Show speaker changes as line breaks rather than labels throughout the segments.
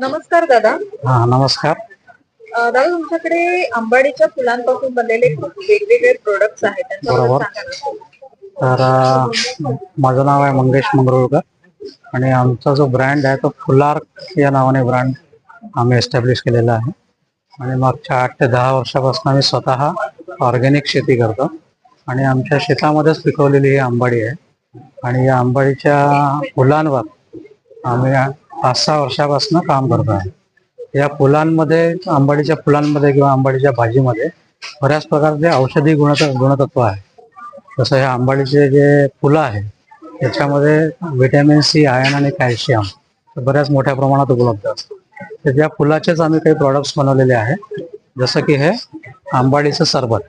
नमस्कार दादा.
हा नमस्कार.
अं, दादा तुमच्याकडे आंबाडीच्या फुलांपासून बनलेले खूप वेगवेगळे प्रोडक्ट्स आहेत. त्यांच्याबद्दल
बरोबर.
सांगा.
तर अं, माझं नाव आहे मंगेश मंगरुळकर आणि आमचा जो ब्रँड आहे तो फुलार या नावाने ब्रँड आम्ही एस्टॅब्लिश केलेला आहे. आणि मागच्या आठ ते दहा वर्षापासून आम्ही स्वतः ऑर्गॅनिक शेती करतो. आणि आमच्या शेतामध्येच पिकवलेली ही आंबाडी आहे. आणि या आंबाडीच्या फुलांवर आम्ही पाच सहा वर्षापासून काम करतो आहे या फुलांमध्ये आंबाडीच्या फुलांमध्ये किंवा आंबाडीच्या भाजीमध्ये बऱ्याच प्रकारचे औषधी गुणत गुणतत्व आहे. जसं ह्या आंबाडीचे जे फुलं आहे त्याच्यामध्ये व्हिटॅमिन सी आयन आणि कॅल्शियम बऱ्याच मोठ्या प्रमाणात उपलब्ध असतं तर त्या फुलाचेच आम्ही काही प्रॉडक्ट्स बनवलेले आहे जसं की हे आंबाडीचं सरबत.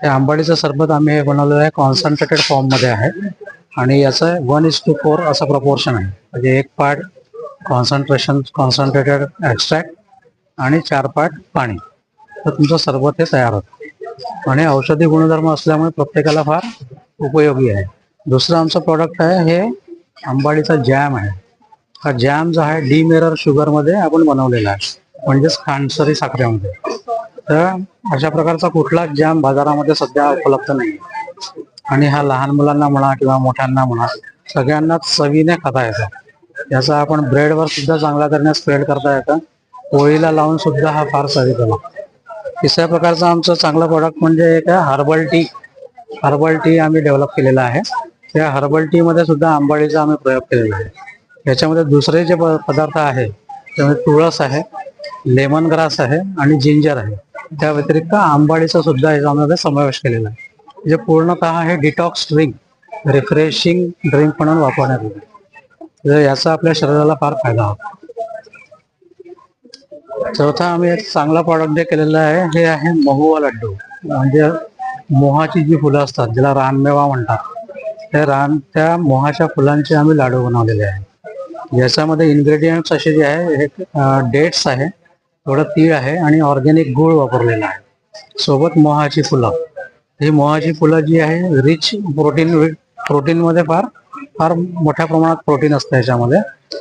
हे आंबाडीचं सरबत आम्ही हे बनवलेलं आहे कॉन्सन्ट्रेटेड फॉर्ममध्ये आहे. आणि याचं वन इज टू फोर असं प्रपोर्शन आहे. म्हणजे एक पार्ट कॉन्सन्ट्रेशन कॉन्सन्ट्रेटेड ॲक्स्ट्रॅक्ट आणि चार पार्ट पाणी. तर तुमचं सरबत हे तयार होतं. आणि औषधी गुणधर्म असल्यामुळे प्रत्येकाला फार उपयोगी आहे. दुसरं आमचं प्रॉडक्ट आहे हे आंबाडीचा जॅम आहे. हा जॅम जो आहे डी मिरर शुगरमध्ये आपण बनवलेला आहे. म्हणजेच खांडसरी साखरेमध्ये. तर अशा प्रकारचा कुठलाच जॅम बाजारामध्ये सध्या उपलब्ध नाही. आणि हा लहान मुलांना म्हणा किंवा मोठ्यांना म्हणा सगळ्यांनाच चवीने खाता येतं. याचा आपण ब्रेडवर सुद्धा चांगल्या तऱ्हेने स्प्रेड करता येतं. पोळीला लावून सुद्धा हा फार चवीचा लागतो तिसऱ्या प्रकारचं आमचं चांगलं प्रॉडक्ट म्हणजे एक हर्बल टी हर्बल टी आम्ही डेव्हलप केलेला आहे. त्या हर्बल टी मध्ये सुद्धा आंबाडीचा आम्ही प्रयोग केलेला आहे. याच्यामध्ये दुसरे जे प- पदार्थ आहे त्यामध्ये तुळस आहे लेमन ग्रास आहे आणि जिंजर आहे. त्या व्यतिरिक्त आंबाडीचा सुद्धा याच्यामध्ये समावेश केलेला आहे. जे पूर्णतः हे डिटॉक्स ड्रिंक रिफ्रेशिंग ड्रिंक म्हणून वापरण्यात येते. याचा आपल्या शरीराला फार फायदा होतो. चौथा आम्ही एक चांगला प्रॉडक्ट जे केलेला आहे हे आहे महुआ लड्डू. म्हणजे मोहाची जी फुलं असतात ज्याला रानमेवा म्हणतात त्या रान त्या मोहाच्या फुलांचे आम्ही लाडू बनवलेले आहे याच्यामध्ये इन्ग्रेडियंट्स असे जे आहे हे डेट्स आहे थोडं तीळ आहे आणि ऑर्गॅनिक गूळ वापरलेला आहे. सोबत मोहाची फुलं. ही मोहाची फुलं जी आहे रिच प्रोटीन प्रोटीनमध्ये फार फार मोठ्या प्रमाणात प्रोटीन असतं याच्यामध्ये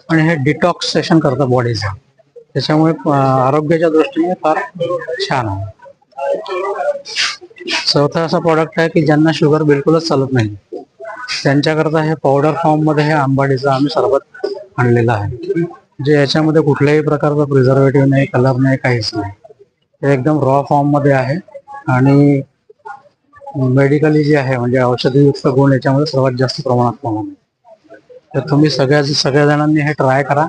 आणि हे डिटॉक्सेशन करतं बॉडीचं त्याच्यामुळे आरोग्याच्या दृष्टीने फार छान आहे. चौथा असा प्रॉडक्ट आहे की ज्यांना शुगर बिलकुलच चालत नाही. त्यांच्याकरता हे पावडर फॉर्ममध्ये हे आंबाडीचं आम्ही सरबत आणलेलं आहे. जे याच्यामध्ये कुठल्याही प्रकारचा प्रिझर्वेटिव्ह नाही कलर नाही काहीच नाही. हे एकदम रॉ फॉर्ममध्ये आहे. आणि मेडिकली जे आहे म्हणजे औषधीयुक्त गुण याच्यामध्ये सर्वात जास्त प्रमाणात पाहून तर तुम्ही सगळ्या सगळ्या जणांनी हे ट्राय करा.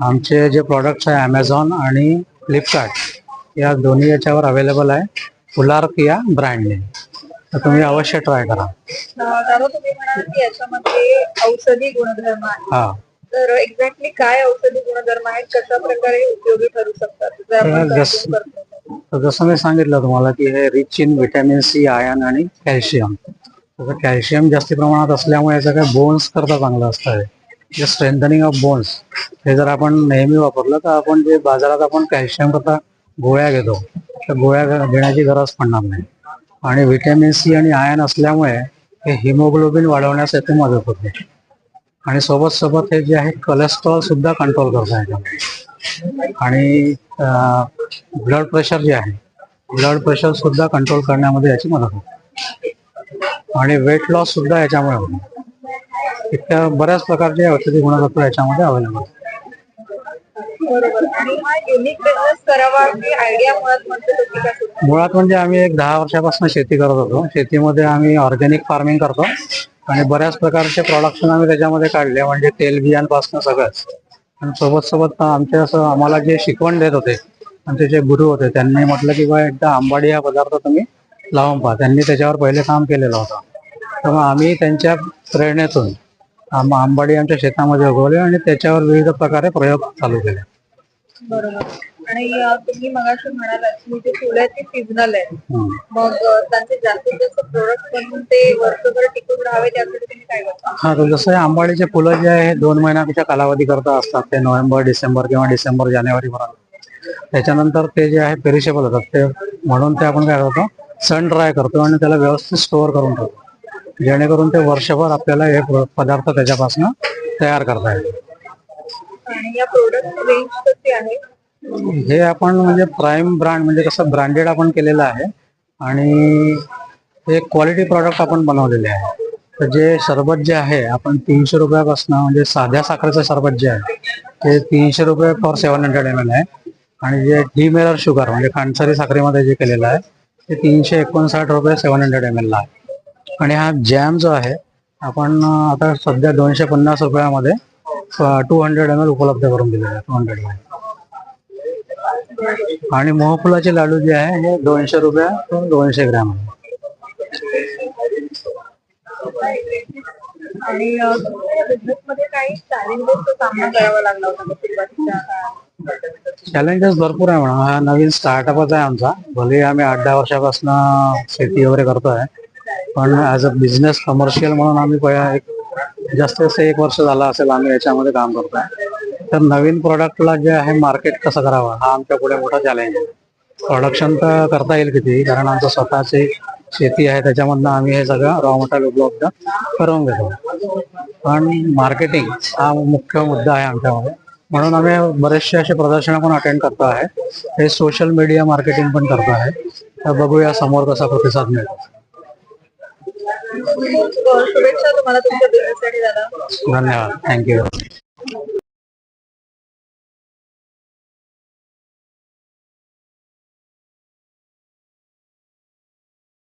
आमचे जे प्रॉडक्ट्स आहे अमेझॉन आणि फ्लिपकार्ट या दोन्ही याच्यावर अवेलेबल आहे फुलार्क या ब्रँडने तर तुम्ही अवश्य ट्राय करा.
तुम्ही म्हणाल की याच्यामध्ये औषधी गुणधर्म आहे
हा.
तर एक्झॅक्टली काय औषधी गुणधर्म आहेत कशा प्रकारे उपयोगी ठरू शकतात?
तर जसं मी सांगितलं तुम्हाला की हे rich in vitamin C iron आणि कॅल्शियम तर कॅल्शियम जास्ती प्रमाणात असल्यामुळे याचं काय बोन्स करता चांगलं असतं जे स्ट्रेंथनिंग ऑफ बोन्स हे जर आपण नेहमी वापरलं तर आपण जे बाजारात आपण कॅल्शियम करता गोळ्या घेतो तर गोळ्या घ- घेण्याची गरज पडणार नाही. आणि व्हिटॅमिन सी आणि आयन असल्यामुळे हे हिमोग्लोबिन वाढवण्यास याची मदत होते. आणि सोबत सोबत हे जे आहे कोलेस्ट्रॉल सुद्धा कंट्रोल करता येतं. आणि ब्लड प्रेशर जे आहे ब्लड प्रेशर सुद्धा कंट्रोल करण्यामध्ये याची मदत होते. आणि वेट लॉस सुद्धा याच्यामुळे होतो. इतक्या बऱ्याच प्रकारचे औषधी गुणधर्म याच्यामध्ये अवेलेबल
ही आयडिया मुळात
म्हणजे आम्ही एक दहा वर्षापासून शेती करत होतो. शेतीमध्ये आम्ही ऑर्गॅनिक फार्मिंग करतो. आणि बऱ्याच प्रकारचे प्रोडक्शन आम्ही त्याच्यामध्ये काढले. म्हणजे तेलबियांपासून सगळंच आणि सोबत सोबत आमचे असं आम्हाला जे शिकवण देत होते आमचे जे गुरु होते त्यांनी म्हटलं की बा एकदा आंबाडी हा पदार्थ तुम्ही लावून पहा. त्यांनी त्याच्यावर पहिले काम केलेलं होतं. तर मग आम्ही त्यांच्या प्रेरणेतून आंब आंबाडी आमच्या शेतामध्ये उगवले आणि त्याच्यावर विविध प्रकारे प्रयोग चालू केले.
बरोबर. आणि अं, तुम्ही मगाशी म्हणालात की जे फुलं आहेत ते सीझनल आहेत
हम्म.
मग अं, त्यांचे जास्तीत जास्त प्रोडक्ट बनवून ते वर्षभर टिकून राहावे त्यासाठी तुम्ही काय करता?
हा तर जसं आंबाडीचे फुलं जे आहे दोन महिन्यापेक्षा कालावधी करता असतात. ते नोव्हेंबर डिसेंबर किंवा डिसेंबर जानेवारी पर्यंत त्याच्यानंतर ते जे आहे पेरिशेबल होतात ते म्हणून ते आपण काय करतो सन ड्राय करतो आणि त्याला व्यवस्थित स्टोअर करून ठेवतो. जेणेकरून ते वर्षभर आपल्याला हे पदार्थ त्याच्यापासून तयार करता येईल. हे आपण म्हणजे प्राईम ब्रँड म्हणजे कसं ब्रँडेड आपण केलेलं आहे आणि हे क्वालिटी प्रॉडक्ट आपण बनवलेले आहे. तर जे सरबत जे आहे आपण तीनशे रुपयापासून म्हणजे साध्या साखरेचं सरबत जे आहे ते तीनशे रुपये for seven hundred M L आहे. आणि जे डी मेलर शुगर म्हणजे खांडसारी साखरेमध्ये जे केलेलं आहे ते तीनशे एकोणसाठ रुपये सेवन हंड्रेड एम एलला आहे. आणि हा जॅम जो आहे आपण आता सध्या दोनशे पन्नास रुपयामध्ये टू हंड्रेड एम एल उपलब्ध करून दिलेला आहे टू हंड्रेडमध्ये. आणि मोहफुलाचे लाडू जे आहे हे दोनशे रुपया दोनशे ग्रॅम आहे.
आणि बिझनेसमध्ये काही चॅलेंजेसचा सामना करावा लागला होता
चॅलेंजेस भरपूर आहे म्हणा. हा नवीन स्टार्टअपच आहे आमचा. भले आम्ही आठ दहा वर्षापासून शेती वगैरे करतोय. पण ऍज अ बिझनेस कमर्शियल म्हणून आम्ही एक जास्त जास्त एक वर्ष झाला असेल आम्ही याच्यामध्ये काम करतोय. तर नवीन प्रोडक्टला जे आहे मार्केट कसं करावं हा आमच्या पुढे मोठा चॅलेंज आहे. प्रोडक्शन तर करता येईल किती कारण आमचं स्वतःची शेती आहे त्याच्यामधनं आम्ही हे सगळं रॉ मटेरियल उपलब्ध करून घेतो. पण मार्केटिंग हा मुख्य मुद्दा आहे आमच्यामध्ये. म्हणून आम्ही बरेचसे असे प्रदर्शनं पण अटेंड करतो आहे. हे सोशल मीडिया मार्केटिंग पण करतो आहे. तर बघूया समोर कसा प्रतिसाद मिळतो. धन्यवाद. थँक्यू